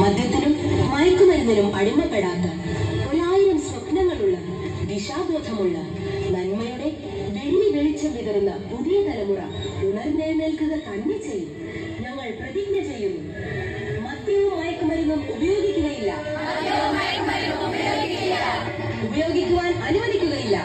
മദ്യത്തിനും മയക്കുമരുന്നിനും അടിമപ്പെടാത്ത ഒരായിരം സ്വപ്നങ്ങളുള്ള ദിശാബോധമുള്ള നന്മയുടെ വെള്ളി വെളിച്ചം വിതറുന്ന പുതിയ തലമുറ ഉണർന്നേൽക്കുക തന്നെ ചെയ്യും. ഞങ്ങൾ പ്രതിജ്ഞ ചെയ്യുന്നു. മദ്യവും മയക്കുമരുന്നും ഉപയോഗിക്കുകയില്ല. ഉപയോഗിക്കുവാൻ അനുവദിക്കുകയില്ല.